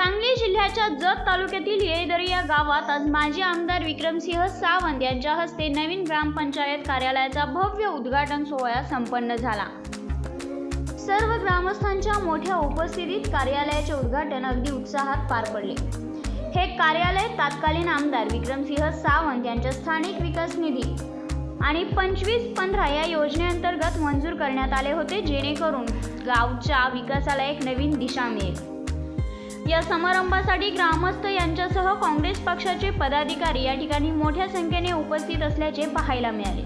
सांगली जिल्ह्याच्या जत तालुक्यातील येदरी या गावात आज माजी आमदार विक्रमसिंह सावंत यांच्या हस्ते नवीन ग्रामपंचायत कार्यालयाचा भव्य उद्घाटन सोहळा संपन्न झाला. सर्व ग्रामस्थांच्या मोठ्या उपस्थितीत कार्यालयाचे उद्घाटन अगदी उत्साहात पार पडले. हे कार्यालय तात्कालीन आमदार विक्रमसिंह सावंत यांच्या स्थानिक विकास निधी आणि पंचवीस पंधरा या योजनेअंतर्गत मंजूर करण्यात आले होते जेणेकरून गावच्या विकासाला एक नवीन दिशा मिळेल. या समारंभासाठी ग्रामस्थ यांच्यासह काँग्रेस पक्षाचे पदाधिकारी या ठिकाणी मोठ्या संख्येने उपस्थित असल्याचे पाहायला मिळाले.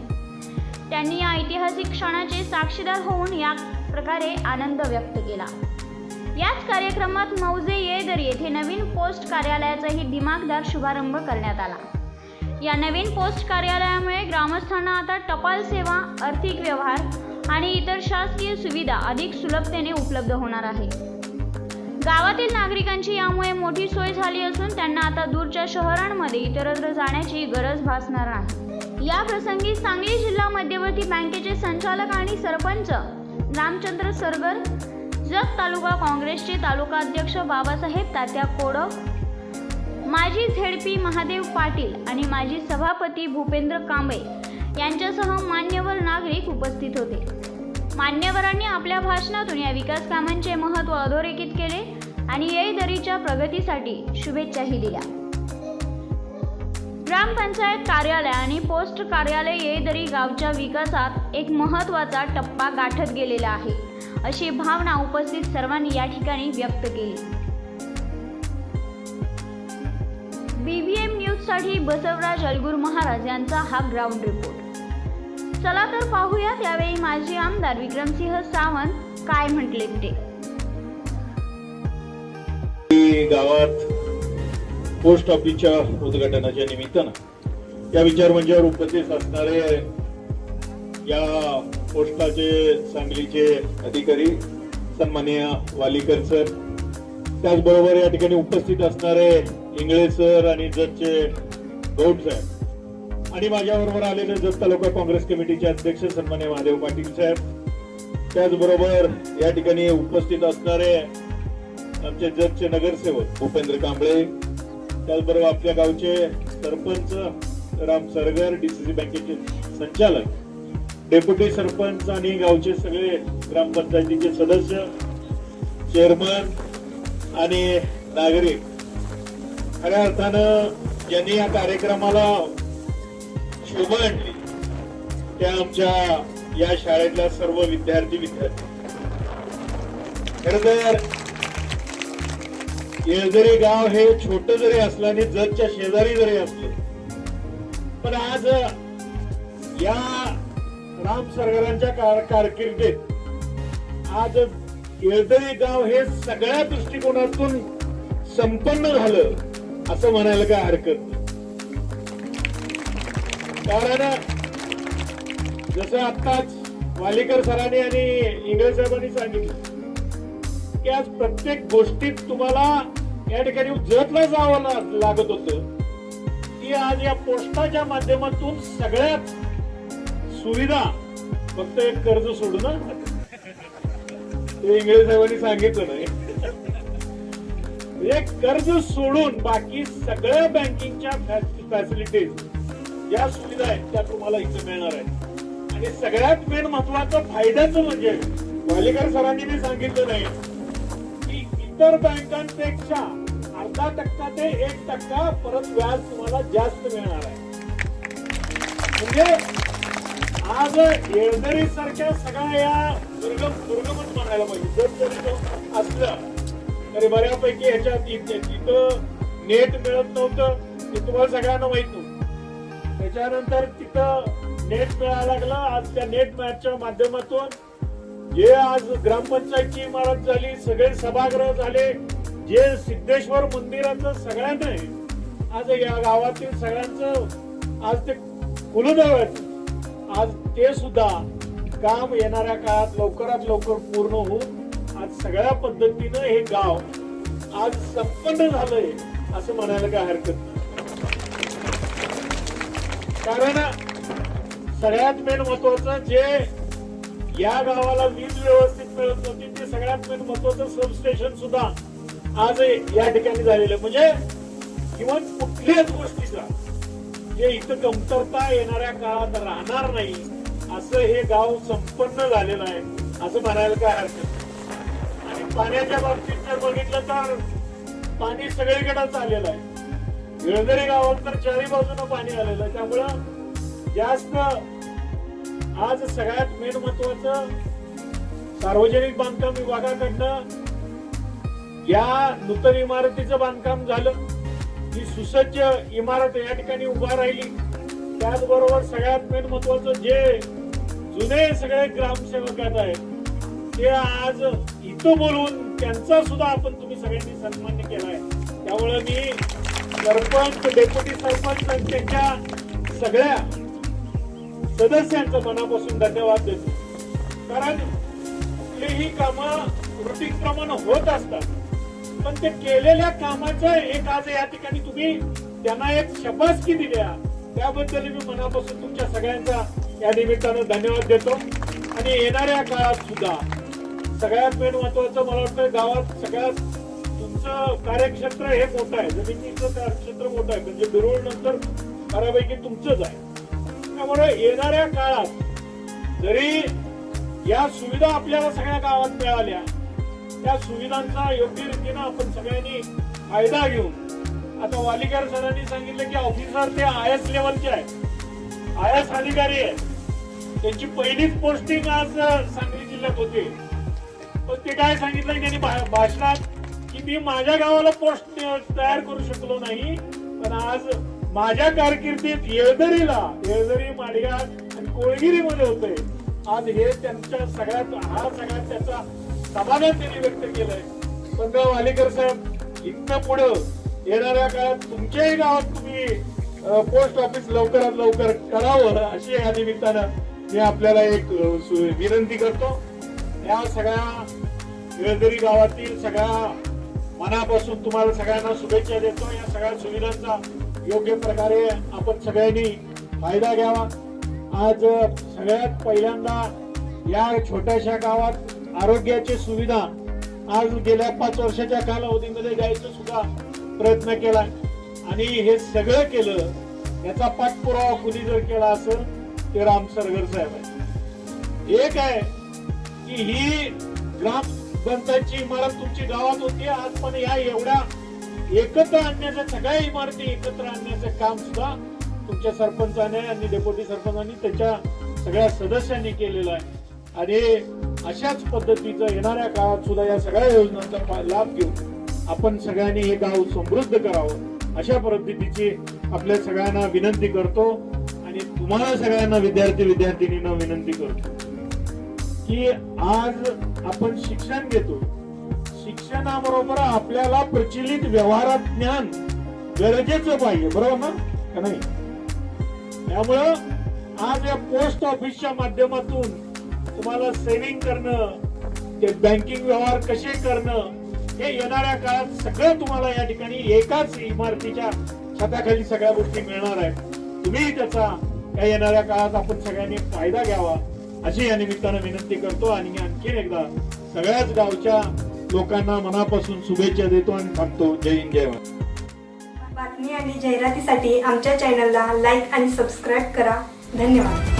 त्यांनी या ऐतिहासिक क्षणाचे साक्षीदार होऊन या प्रकारे आनंद व्यक्त केला. याच कार्यक्रमात मौजे येदर येथे नवीन पोस्ट कार्यालयाचाही दिमागदार शुभारंभ करण्यात आला. या नवीन पोस्ट कार्यालयामुळे ग्रामस्थांना आता टपाल सेवा आर्थिक व्यवहार आणि इतर शासकीय सुविधा अधिक सुलभतेने उपलब्ध होणार आहे. गावातील नागरिकांची यामुळे मोठी सोय झाली असून त्यांना आता दूरच्या शहरांमध्ये इतरत्र जाण्याची गरज भासणार नाही. या प्रसंगी सांगली जिल्हा मध्यवर्ती बँकेचे संचालक आणि सरपंच रामचंद्र सरगर जत तालुका काँग्रेसचे तालुका अध्यक्ष बाबासाहेब तात्या कोडक माजी झेडपी महादेव पाटील आणि माजी सभापती भूपेंद्र कांबळे यांच्यासह मान्यवर नागरिक उपस्थित होते. मान्यवरांनी आपल्या भाषणातून या विकास कामांचे महत्त्व अधोरेखित केले आणि येईदरीच्या प्रगतीसाठी शुभेच्छाही दिल्या. ग्रामपंचायत कार्यालय आणि पोस्ट कार्यालय येईदरी गावच्या विकासात एक महत्त्वाचा टप्पा गाठत गेलेला आहे अशी भावना उपस्थित सर्वांनी या ठिकाणी व्यक्त केली. बीबीएम न्यूजसाठी बसवराज अलगूर महाराज यांचा हा ग्राउंड रिपोर्ट चला तर पाहूया त्यावेळी माजी आमदार विक्रमसिंह सावंत काय म्हटले ते. गावात पोस्ट ऑफिसच्या उद्घाटनाच्या निमित्तानं या विचारमंचावर उपस्थित असणारे या पोस्टाचे सांगलीचे अधिकारी सन्माननीय वालीकर सर त्याचबरोबर या ठिकाणी उपस्थित असणारे इंगळे सर आणि जजचे गौड साहेब आणि माझ्याबरोबर आलेले जत तालुका काँग्रेस कमिटीचे अध्यक्ष सन्मान्य महादेव पाटील साहेब. त्याचबरोबर या ठिकाणी उपस्थित असणारे आमचे जगचे नगरसेवक भूपेंद्र कांबळे त्याचबरोबर आपल्या गावचे सरपंच राम सरगर डीसीसी बँकेचे संचालक डेप्युटी सरपंच आणि गावचे सगळे ग्रामपंचायतीचे सदस्य चेअरमन आणि नागरिक. खऱ्या अर्थानं ज्यांनी या कार्यक्रमाला शोभा त्या आमच्या या शाळेतल्या सर्व विद्यार्थी विद्यार्थी. खर तर येळदरी गाव हे छोट जरी असलं आणि जगच्या शेजारी जरी असले पण आज या राम सरकारांच्या कार- कारकिर्दीत आज येळदरी गाव हे सगळ्या दृष्टिकोनातून संपन्न झालं असं म्हणायला काय हरकत नाही. कारण जसं आत्ताच वालीकर सरांनी आणि इंग्रज साहेबांनी सांगितलं की आज प्रत्येक गोष्टीत तुम्हाला या ठिकाणी जतला जावं लागत होत. की आज या पोस्टाच्या माध्यमातून सगळ्यात सुविधा फक्त एक कर्ज सोडून ते इंग्रज साहेबांनी सांगितलं नाही. एक कर्ज सोडून बाकी सगळ्या बँकिंगच्या फॅसिलिटीज ज्या सुविधा आहेत त्या तुम्हाला इथे मिळणार आहेत. आणि सगळ्यात मेन महत्वाचं फायद्याचं म्हणजे वालेकर सरांनी मी सांगितलं नाही की इतर बँकांपेक्षा अर्धा टक्का ते एक टक्का परत व्याज तुम्हाला जास्त मिळणार आहे. म्हणजे आज येळदरी सारख्या सगळ्या या दुर्गम दुर्गमच म्हणायला पाहिजे. जर जरी तो असलं तरी बऱ्यापैकी ह्याच्यात इथे तिथं नेट मिळत नव्हतं ते तुम्हाला सगळ्यांना माहीत नव्हतं. त्याच्यानंतर तिथं नेट मिळायला लागलं. आज त्या नेट मॅचच्या माध्यमातून जे आज ग्रामपंचायतची इमारत झाली सगळे सभागृह झाले जे सिद्धेश्वर मंदिराचं सगळ्यांना आज या गावातील सगळ्यांचं आज ते कुलदैवत आज ते सुद्धा काम येणाऱ्या काळात लवकरात लवकर पूर्ण होऊन आज सगळ्या पद्धतीनं हे गाव आज संपन्न झालंय असं म्हणायला काय हरकत नाही. कारण सगळ्यात मेन महत्वाचं जे या गावाला वीज व्यवस्थित मिळत नव्हती ते सगळ्यात मेन महत्वाचं सबस्टेशन सुद्धा आज या ठिकाणी झालेलं आहे. म्हणजे किमान कुठल्याच गोष्टीचा जे इथं कमतरता येणाऱ्या काळात राहणार नाही असं हे गाव संपन्न झालेलं आहे असं म्हणायला काय हरकत नाही. आणि पाण्याच्या बाबतीत जर बघितलं तर पाणी सगळीकडेच आलेलं आहे येळदरी गावात तर चारी बाजूनं पाणी आलेलं. आहे त्यामुळं जास्त आज सगळ्यात मेन महत्वाचं सार्वजनिक बांधकाम विभागाकडनं या नूतन इमारतीचं बांधकाम झालं. ही सुसज्ज इमारत या ठिकाणी उभा राहिली. त्याचबरोबर सगळ्यात मेन महत्वाचं जे जुने सगळे ग्रामसेवक आहेत ते आज इथं बोलवून त्यांचा सुद्धा आपण तुम्ही सगळ्यांनी सन्मान केलाय. त्यामुळे मी सरपंच डेप्युटी सरपंच आणि त्यांच्या सगळ्या सदस्यांचं मनापासून धन्यवाद देतो. कारण कुठलीही कामं रुटीन होत असतात पण ते केलेल्या कामाचं एक आज या ठिकाणी तुम्ही त्यांना एक शबासकी दिल्या. त्याबद्दल मी मनापासून तुमच्या सगळ्यांचा या निमित्तानं धन्यवाद देतो. आणि येणाऱ्या काळात सुद्धा सगळ्यात मेन महत्वाचं मला वाटतं गावात सगळ्यात तुमचं कार्यक्षेत्र हे मोठं आहे. जमिनीचं कार्यक्षेत्र मोठं आहे. म्हणजे बिरोळ नंतर बऱ्यापैकी तुमचंच आहे. त्यामुळे येणाऱ्या काळात जरी या सुविधा आपल्याला सगळ्या गावात मिळाल्या त्या सुविधांचा योग्य रीतीनं आपण सगळ्यांनी फायदा घेऊन आता वालिकार सरांनी सांगितलं की ऑफिसर ते आय एस लेवलचे आहे आय एस अधिकारी आहे त्यांची पहिलीच पोस्टिंग आज सांगली जिल्ह्यात होते. पण ते काय सांगितलं त्यांनी भाषणात की मी माझ्या गावाला पोस्ट तयार करू शकलो नाही. पण आज माझ्या कारकिर्दीत येळदरीला येळदरी माडगा आणि कोळगिरीमध्ये होते आज हे त्यांच्या सगळ्यात हा सगळ्यात त्याचा समाधान त्यांनी व्यक्त केलंय. पण वालेकर साहेब इथनं पुढं येणाऱ्या काळात तुमच्याही गावात तुम्ही पोस्ट ऑफिस लवकरात लवकर करावं अशी या निमित्तानं मी आपल्याला एक सु- विनंती करतो. या सगळ्या येळदरी गावातील सगळ्या मनापासून तुम्हाला सगळ्यांना शुभेच्छा देतो. या सगळ्या सुविधांचा योग्य प्रकारे आपण सगळ्यांनी फायदा घ्यावा. आज सगळ्यात पहिल्यांदा या छोट्याशा गावात आरोग्याची सुविधा आज गेल्या पाच वर्षाच्या कालावधीमध्ये द्यायचं सुद्धा प्रयत्न केला. आणि हे सगळं केलं याचा पाठपुरावा कुणी जर केला असेल ते राम सरगर साहेब आहे एक आहे की ही ग्राम पंचायतची इमारत तुमची गावात होती आज पण या एवढ्या एकत्र आणण्याच्या सगळ्या इमारती एकत्र आणण्याचं काम सुद्धा तुमच्या सरपंचाने आणि डेप्युटी सरपंचांनी त्याच्या सगळ्या सदस्यांनी केलेलं आहे. आणि अशाच पद्धतीचं येणाऱ्या काळात सुद्धा या सगळ्या योजनांचा लाभ घेऊन आपण सगळ्यांनी हे गाव समृद्ध करावं अशा पद्धतीची आपल्या सगळ्यांना विनंती करतो आणि तुम्हाला सगळ्यांना विद्यार्थी विद्यार्थिनींना विनंती करतो. की आज आपण शिक्षण घेतो शिक्षणाबरोबर आपल्याला प्रचलित व्यवहारात ज्ञान गरजेचं पाहिजे बरोबर ना? का नाही? त्यामुळं आज या पोस्ट ऑफिसच्या माध्यमातून तुम्हाला सेव्हिंग करणं ते बँकिंग व्यवहार कसे करणं हे येणाऱ्या काळात सगळं तुम्हाला या ठिकाणी एकाच इमारतीच्या छताखाली सगळ्या गोष्टी मिळणार आहेत. तुम्ही त्याचा या येणाऱ्या काळात आपण सगळ्यांनी फायदा घ्यावा. अशी या निमित्तानं विनंती करतो आणि आणखीन एकदा सगळ्याच गावच्या लोकांना मनापासून शुभेच्छा देतो आणि थांबतो जय हिंद जय भारत बातमी आणि जाहिरातीसाठी आमच्या चॅनलला लाईक आणि सबस्क्राईब करा. धन्यवाद.